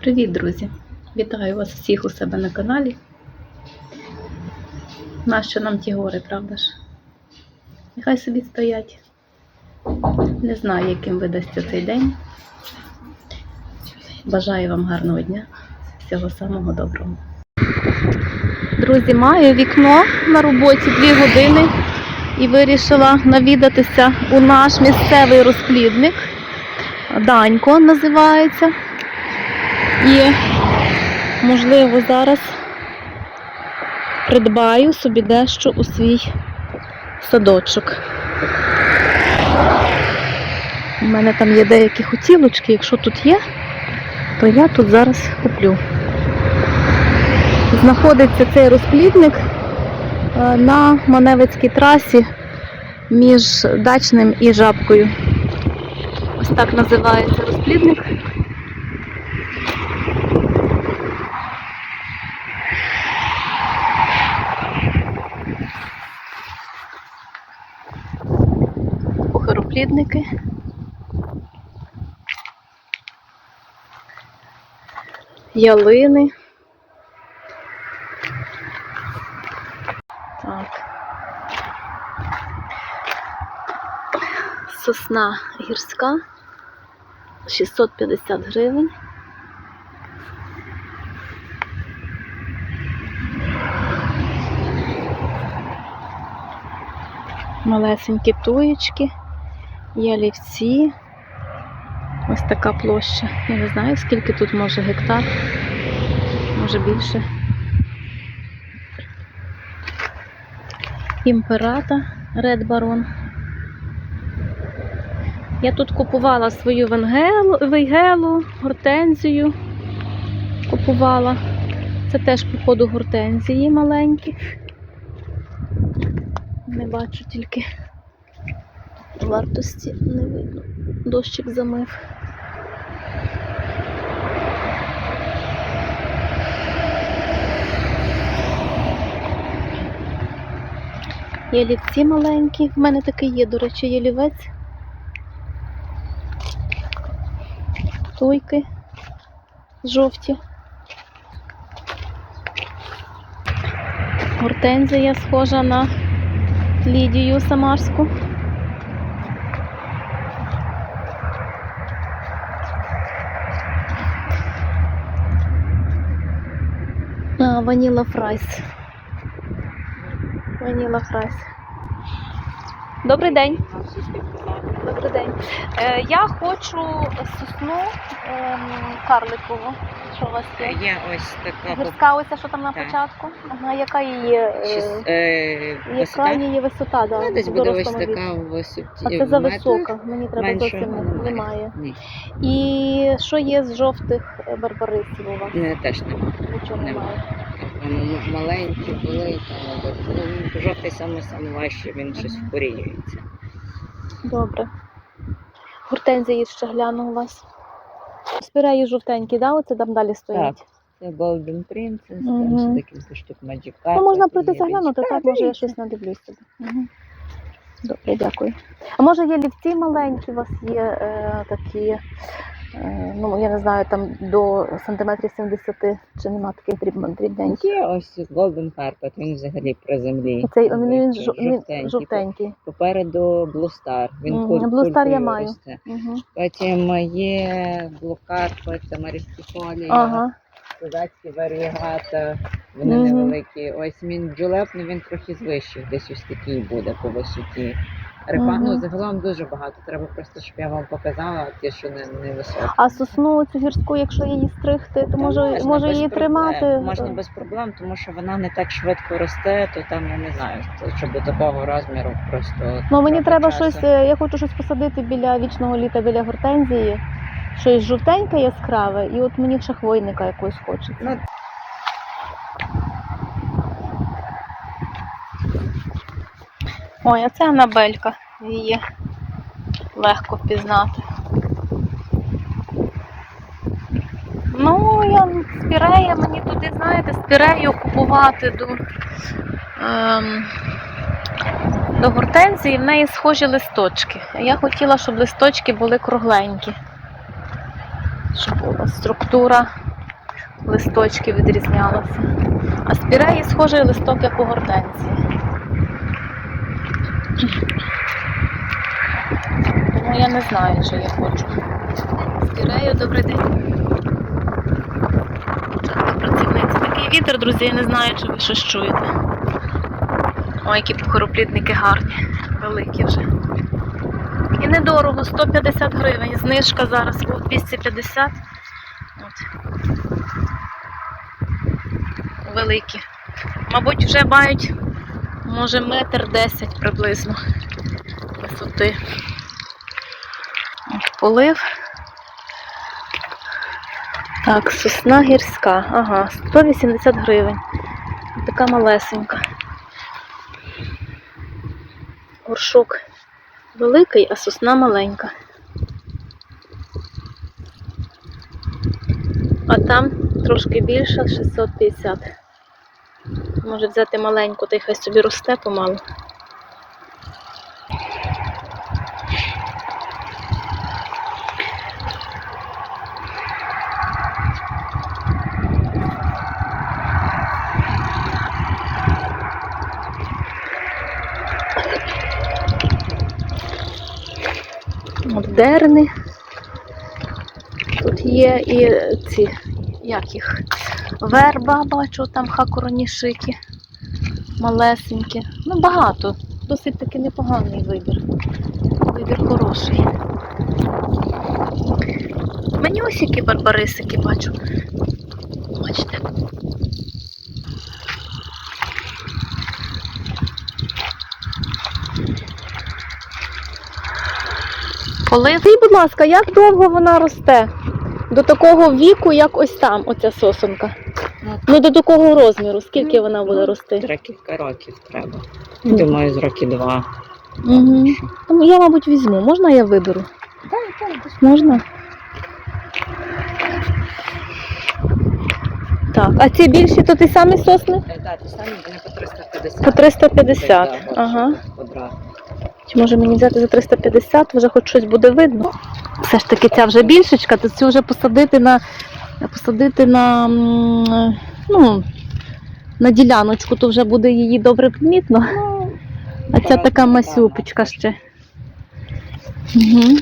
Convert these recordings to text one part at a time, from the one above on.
Привіт, друзі! Вітаю вас всіх у себе на каналі. Нащо нам ті гори, правда ж? Нехай собі стоять. Не знаю, яким видасться цей день. Бажаю вам гарного дня, всього самого доброго. Друзі, маю вікно на роботі дві години і вирішила навідатися у наш місцевий розплідник. Данько називається. І, можливо, зараз придбаю собі дещо у свій садочок. У мене там є деякі хотілочки, якщо тут є, то я тут зараз куплю. Знаходиться цей розплідник е, на Маневицькій трасі між Дачним і Жабкою. Ось так називається розплідник. Ялини. Так. Сосна гірська. 650 гривень. Малесенькі туєчки, ялівці. Ось така площа. Я не знаю, скільки тут може гектар, може більше. Імперата Ред Барон. Я тут купувала свою венгелу, вейгелу, гортензію. Купувала. Це теж, походу, гортензії маленькі. Не бачу тільки вартості не видно. Дощик замив. Ялівці маленькі. В мене такий є, до речі, ялівець. Туйки жовті. Гортензія схожа на Лідію Самарську. Ваніла фрайс. Ваніла фрайс. Добрий день. Добрий день. Е, я хочу сосну ем, карликову. Що у вас є? Є ось така Гірська оця, що там на Так. початку? Ага, яка її, е, е, яка висота. її висота? Да, Ну, десь в буде ось дорослому віці? така висоті. А це за висока, мені треба зовсім немає. Ні, І що є з жовтих е, барбарисів у вас? не, теж немає. Нічого нема. немає. Вони маленькі були, там, ну, жовтий саме саме він щось впоріюється. Добре. Гортензії ще гляну у вас. Спіреї жовтенькі, да? Оце там далі стоять? Це Golden Princess, Мгм. там ще декілька штук Magic Ну, можна Carpet, пройти заглянути, так, може я щось надивлюсь собі. Угу. Добре, дякую. А може є лівці маленькі, у вас є е, такі, ну я не знаю, там до сантиметрів 70, чи нема таких дрібненьких? Є ось Golden Carpet, він взагалі при землі. Оцей він, він, Жовтенький. він жовтенький. Попереду Blue Star. Він Мгм, куль- Blue Star я маю. Угу. Потім є блокарпа, це марістіфолія, Ага. козацькі варігата, вони Мгм. невеликі. Ось він джулепний, він трохи звищий, десь ось такий буде по висоті. Репа, Мгм. ну загалом дуже багато. Треба просто, щоб я вам показала ті, що не, не високі. А сосну цю гірську, якщо її стригти, то може, можна може її проблем. тримати? Можна без проблем, тому що вона не так швидко росте, то там я не знаю, щоб до такого розміру просто. Ну мені треба часу. щось, е, я хочу щось посадити біля вічного літа, біля гортензії. Щось жовтеньке яскраве, і от мені ще хвойника якогось хочеться. Ну, Ой, а це Анабелька. Її легко впізнати. Ну, я спірея, мені туди, знаєте, спірею купувати до, ем, до гортензії, в неї схожі листочки. Я хотіла, щоб листочки були кругленькі. Щоб була структура листочки відрізнялася. А спіреї схожий листок, як у гортензії. Тому я не знаю, що я хочу. Спірею, добрий день. Такий вітер, друзі, я не знаю, чи ви щось чуєте. Ой, які покороплідники гарні, великі вже. І недорого, 150 гривень. Знижка зараз 250. От. Великі. Мабуть, вже мають, може, метр десять приблизно висоти. От, Полив. Так, сосна гірська. Ага, 180 гривень. Така малесенька. Горшок великий, а сосна маленька. А там трошки більша 650. Може взяти маленьку, та й хай собі росте помалу. Дерни. Тут є і ці, як їх, верба, бачу, там хакуронішики, малесенькі. Ну, багато. Досить таки непоганий вибір. Вибір хороший. Мені ось які барбарисики бачу. Бачите. Полив. Будь ласка, як довго вона росте? До такого віку, як ось там, оця сосонка. Ну, Ну до такого розміру, скільки вона буде рости? Треба кілька років треба. Думаю, з роки два. Угу. Тому я, мабуть, візьму. Можна я виберу? Так, так. Можна? Так, а ці більші, то ті самі сосни? Так, ті самі вони по 350. По 350. Да, Ага. Квадрат. Чи може мені взяти за 350, вже хоч щось буде видно. Все ж таки ця вже більшечка, то цю вже посадити на посадити на, м, ну, на діляночку, то вже буде її добре помітно. А ця така масюпочка ще. Угу.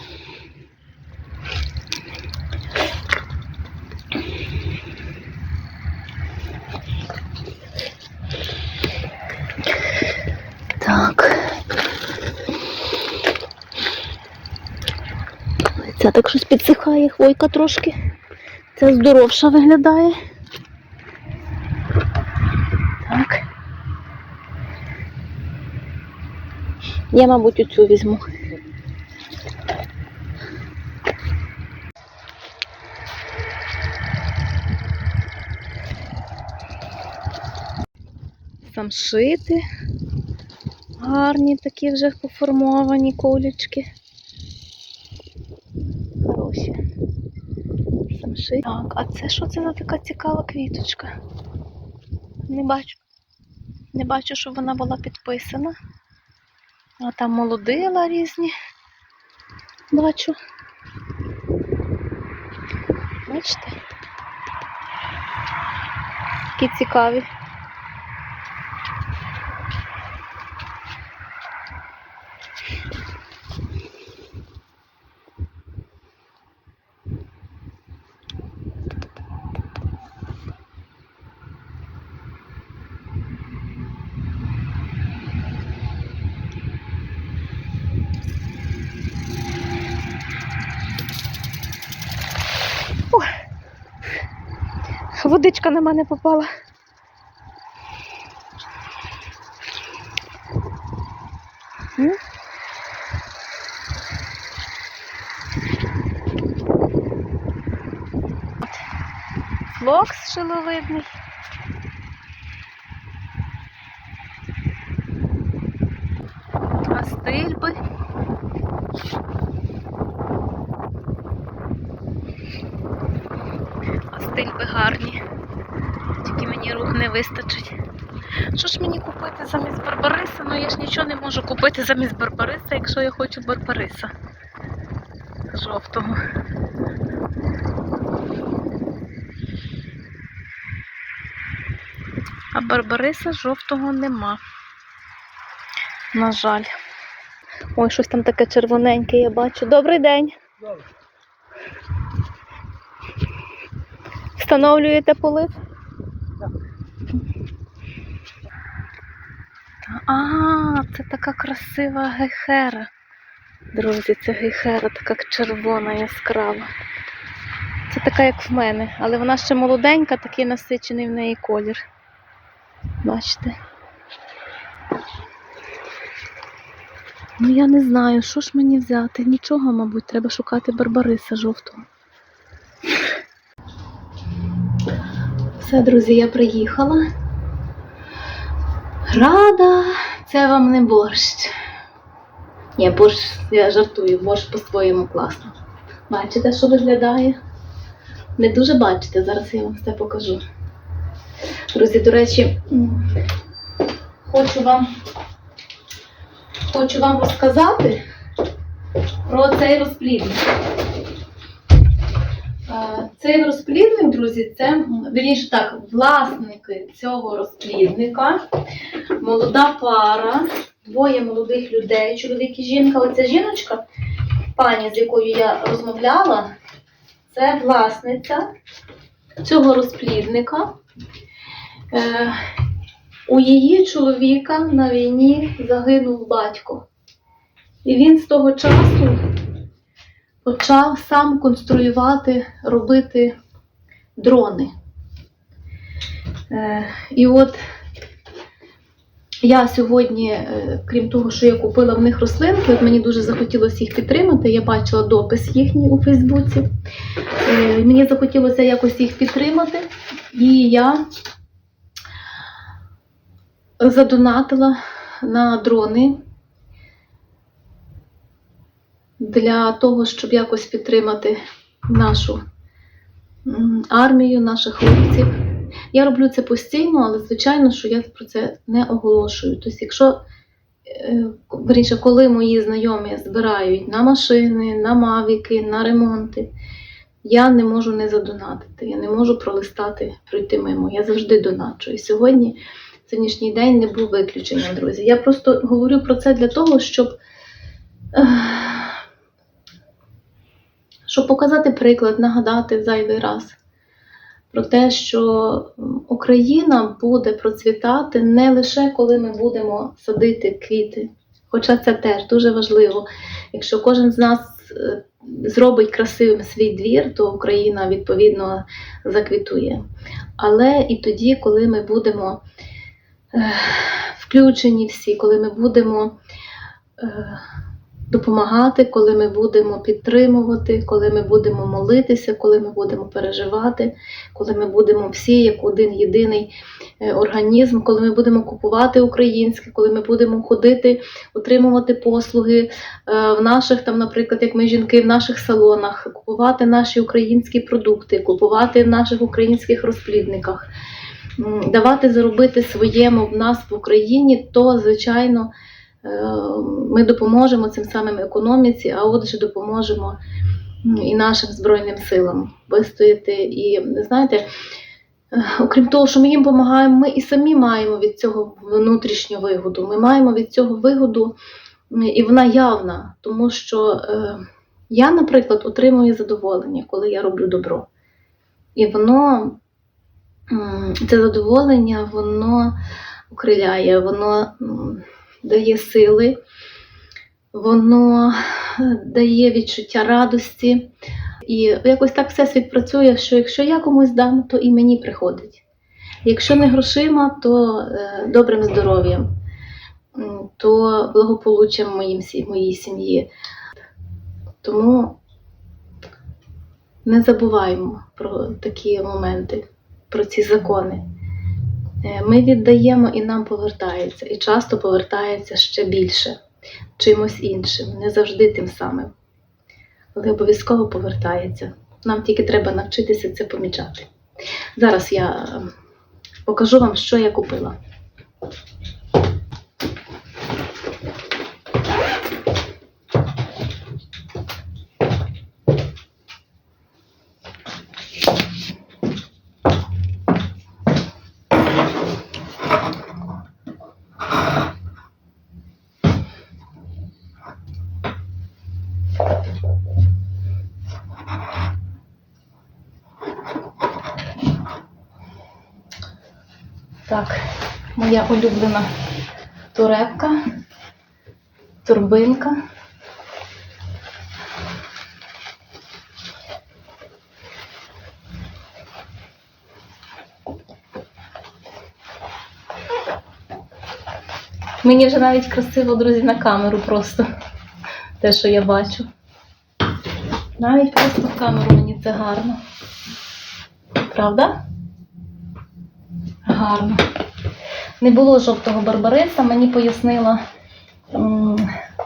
Так. Ця так щось підсихає, хвойка трошки. Ця здоровша виглядає. Так. Я, мабуть, оцю візьму. Самшити. Гарні такі вже поформовані колючки. Хороші. Самшити. Так, а це що це за така цікава квіточка? Не бачу. Не бачу, щоб вона була підписана. А там молодила різні. Бачу. Бачите? Такі цікаві. Водичка на мене попала. Флокс шиловидний. Астильби. Астильби гарні. Тільки мені рук не вистачить. Що ж мені купити замість Барбариса? Ну я ж нічого не можу купити замість Барбариса, якщо я хочу Барбариса. Жовтого. А барбариса жовтого нема. На жаль. Ой, щось там таке червоненьке, я бачу. Добрий день. Встановлюєте полив? А, це така красива гейхера. Друзі, це гейхера така червона, яскрава. Це така, як в мене, але вона ще молоденька, такий насичений в неї колір. Бачите? Ну я не знаю, що ж мені взяти. Нічого, мабуть, треба шукати барбариса жовтого. Все, друзі, я приїхала. Рада, це вам не борщ. Ні, борщ, я жартую, борщ по-своєму класно. Бачите, що виглядає? Не дуже бачите, зараз я вам все покажу. Друзі, до речі, хочу вам, хочу вам розказати про цей розплідник. Е, Цей розплідник, друзі, це вірніше так, власники цього розплідника, молода пара, двоє молодих людей, чоловік і жінка. Оця жіночка, пані, з якою я розмовляла, це власниця цього розплідника. Е, у її чоловіка на війні загинув батько. І він з того часу почав сам конструювати, робити дрони. Е, і от я сьогодні, е, крім того, що я купила в них рослинки, от мені дуже захотілося їх підтримати. Я бачила допис їхній у Фейсбуці. Е, Мені захотілося якось їх підтримати, і я задонатила на дрони для того, щоб якось підтримати нашу армію, наших хлопців. Я роблю це постійно, але звичайно, що я про це не оголошую. Тобто, якщо е, верніше, коли мої знайомі збирають на машини, на мавіки, на ремонти, я не можу не задонатити, я не можу пролистати, пройти мимо. Я завжди доначу. І сьогодні, сьогоднішній день не був виключенням, друзі. Я просто говорю про це для того, щоб, щоб показати приклад, нагадати зайвий раз про те, що Україна буде процвітати не лише коли ми будемо садити квіти. Хоча це теж дуже важливо. Якщо кожен з нас е, зробить красивим свій двір, то Україна відповідно заквітує. Але і тоді, коли ми будемо е, включені всі, коли ми будемо е, допомагати, коли ми будемо підтримувати, коли ми будемо молитися, коли ми будемо переживати, коли ми будемо всі як один єдиний е, організм, коли ми будемо купувати українське, коли ми будемо ходити, отримувати послуги е, в наших, там, наприклад, як ми жінки, в наших салонах, купувати наші українські продукти, купувати в наших українських розплідниках, давати заробити своєму в нас в Україні, то звичайно. Е, Ми допоможемо цим самим економіці, а отже, допоможемо і нашим Збройним силам вистояти. І знаєте, е, окрім того, що ми їм допомагаємо, ми і самі маємо від цього внутрішню вигоду. Ми маємо від цього вигоду, і вона явна, тому що е, я, наприклад, отримую задоволення, коли я роблю добро. І воно, це задоволення, воно окриляє, воно дає сили, воно е, дає відчуття радості. І якось так всесвіт працює, що якщо я комусь дам, то і мені приходить. Якщо не грошима, то е, добрим здоров'ям, то благополуччям моїй сім'ї. Тому не забуваємо про такі моменти, про ці закони. Е, Ми віддаємо і нам повертається, і часто повертається ще більше чимось іншим, не завжди тим самим. Але обов'язково повертається. Нам тільки треба навчитися це помічати. Зараз я е, покажу вам, що я купила. Так, моя улюблена турепка, турбинка. Мені вже навіть красиво, друзі, на камеру просто те, що я бачу. Навіть просто в камеру мені це гарно. Правда? Гарно. Не було жовтого барбариса, мені пояснила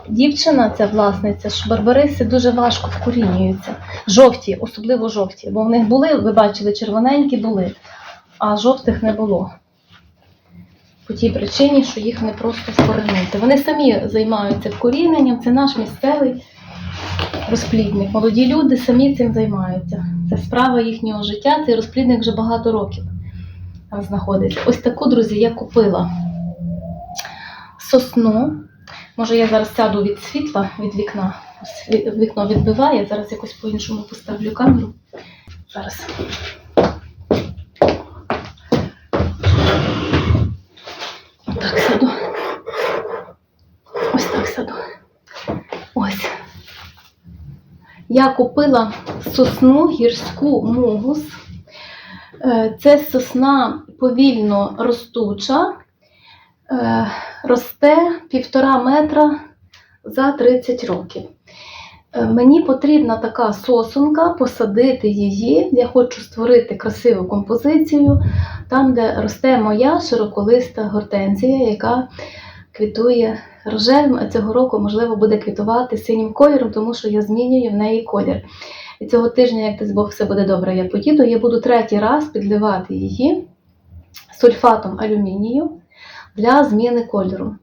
дівчина, ця власниця, що барбариси дуже важко вкорінюються. Жовті, особливо жовті. Бо в них були, ви бачили, червоненькі були, а жовтих не було. По тій причині, що їх не просто вкоренити. Вони самі займаються вкоріненням, це наш місцевий розплідник. Молоді люди самі цим займаються. Це справа їхнього життя. Цей розплідник вже багато років там знаходиться. Ось таку, друзі, я купила сосну. Може, я зараз сяду від світла, від вікна. Ось Вікно відбиває, зараз якось по-іншому поставлю камеру. Зараз. Так сяду. Ось так сяду. Ось. Я купила сосну гірську мугус. Е, Це сосна повільно ростуча, Е, росте півтора метра за 30 років. Е, Мені потрібна така сосунка, посадити її. Я хочу створити красиву композицію там, де росте моя широколиста гортензія, яка квітує рожевим, а цього року, можливо, буде квітувати синім кольором, тому що я змінюю в неї колір. І цього тижня, як десь Бог все буде добре, я поїду. Я буду третій раз підливати її сульфатом алюмінію для зміни кольору.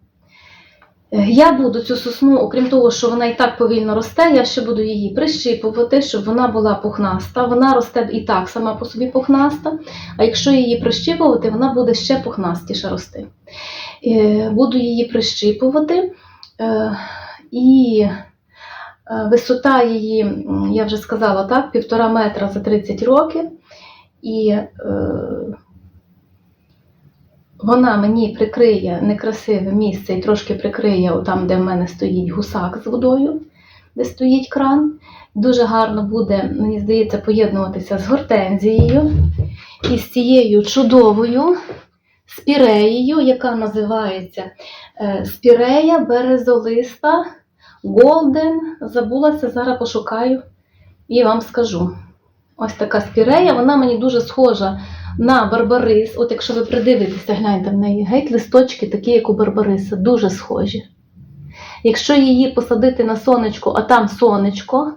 Е, Я буду цю сосну, окрім того, що вона і так повільно росте, я ще буду її прищипувати, щоб вона була пухнаста. Вона росте і так сама по собі пухнаста, а якщо її прищипувати, вона буде ще пухнастіше рости. Е, Буду її прищипувати. е, І висота її, я вже сказала, так, півтора метра за 30 років. І е, вона мені прикриє некрасиве місце і трошки прикриє там, де в мене стоїть гусак з водою, де стоїть кран. Дуже гарно буде, мені здається, поєднуватися з гортензією і з цією чудовою спіреєю, яка називається е, спірея березолиста Голден. Забулася, зараз пошукаю і вам скажу. Ось така спірея, вона мені дуже схожа на барбарис. От якщо ви придивитеся, гляньте в неї геть листочки, такі, як у барбариса, дуже схожі. Якщо її посадити на сонечко, а там сонечко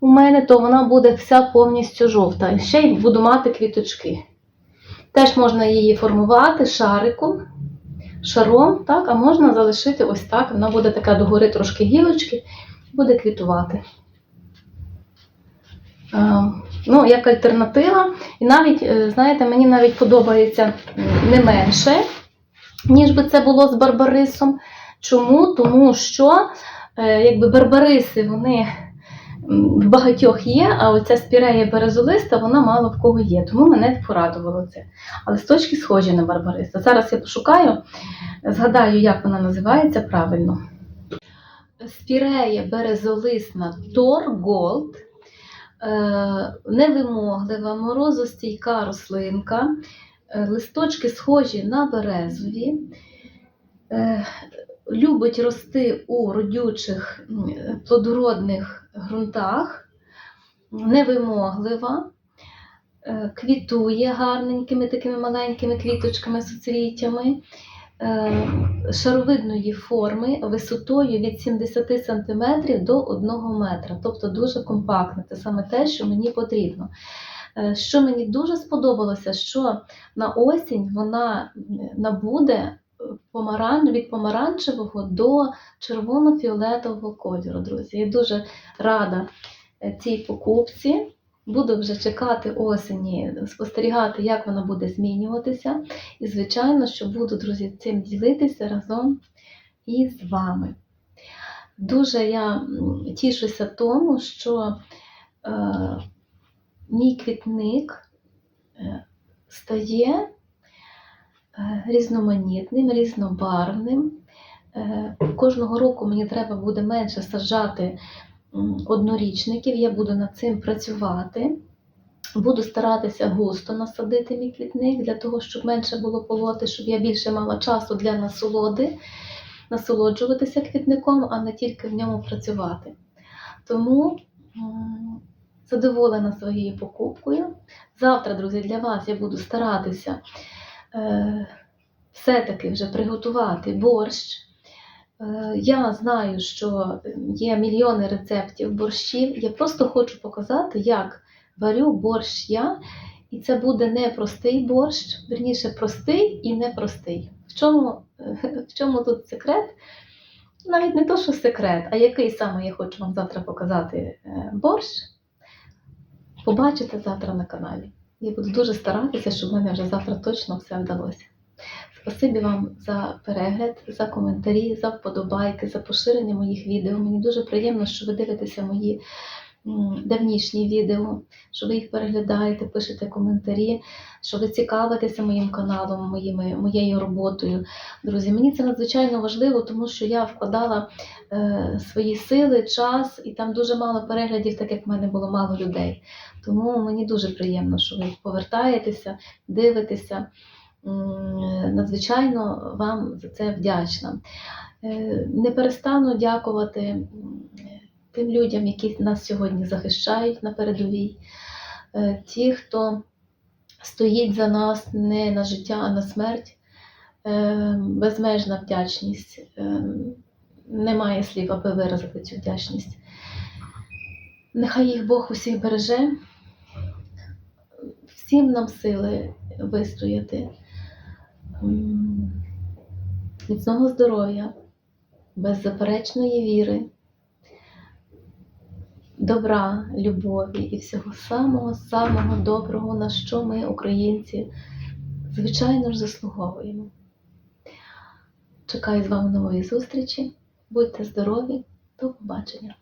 у мене, то вона буде вся повністю жовта. І ще й буду мати квіточки. Теж можна її формувати шариком, шаром, так, а можна залишити ось так. Вона буде така догори трошки гілочки, буде квітувати. Е, Ну, як альтернатива. І навіть, е, знаєте, мені навіть подобається не менше, ніж би це було з барбарисом. Чому? Тому що е, якби барбариси вони в багатьох є, а оця спірея березолиста, вона мало в кого є. Тому мене порадувало це. А листочки схожі на барбариса. Зараз я пошукаю, згадаю, як вона називається правильно. Спірея березолисна Тор Голд. Е, невимоглива, морозостійка рослинка, е, листочки схожі на березові, е, любить рости у родючих плодородних ґрунтах, невимоглива, е, квітує гарненькими такими маленькими квіточками, суцвіттями. е, Шаровидної форми висотою від 70 см до 1 метра, тобто дуже компактне. Це саме те, що мені потрібно. Е, Що мені дуже сподобалося, що на осінь вона набуде. Від помаранчевого до червоно-фіолетового кольору, друзі. Я дуже рада е, цій покупці. Буду вже чекати осені, спостерігати, як вона буде змінюватися. І, звичайно, що буду, друзі, цим ділитися разом із вами. Дуже я тішуся тому, що е, мій квітник е, стає різноманітним, різнобарвним. Е, Кожного року мені треба буде менше саджати однорічників, я буду над цим працювати. Буду старатися густо насадити мій квітник для того, щоб менше було полоти, щоб я більше мала часу для насолоди, насолоджуватися квітником, а не тільки в ньому працювати. Тому задоволена своєю покупкою. Завтра, друзі, для вас я буду старатися е, все-таки вже приготувати борщ. Е, Я знаю, що є мільйони рецептів борщів. Я просто хочу показати, як варю борщ я. І це буде не простий борщ, верніше простий і непростий. В чому, е, в чому тут секрет? Навіть не то, що секрет, а який саме я хочу вам завтра показати е, борщ, побачите завтра на каналі. Я буду дуже старатися, щоб в мене вже завтра точно все вдалося. Спасибі вам за перегляд, за коментарі, за вподобайки, за поширення моїх відео. Мені дуже приємно, що ви дивитеся мої давнішні відео, що ви їх переглядаєте, пишете коментарі, що ви цікавитеся моїм каналом, моїми, моєю роботою. Друзі, мені це надзвичайно важливо, тому що я вкладала е, свої сили, час, і там дуже мало переглядів, так як в мене було мало людей. Тому мені дуже приємно, що ви повертаєтеся, дивитеся. Надзвичайно вам за це вдячна. Е, Не перестану дякувати тим людям, які нас сьогодні захищають на передовій, Е, ті, хто стоїть за нас не на життя, а на смерть. Е, Безмежна вдячність. Е, Немає слів, аби виразити цю вдячність. Нехай їх Бог усіх береже. Всім нам сили вистояти. Міцного здоров'я, беззаперечної віри, добра, любові і всього самого-самого доброго, на що ми, українці, звичайно ж заслуговуємо. Чекаю з вами нової зустрічі. Будьте здорові, до побачення!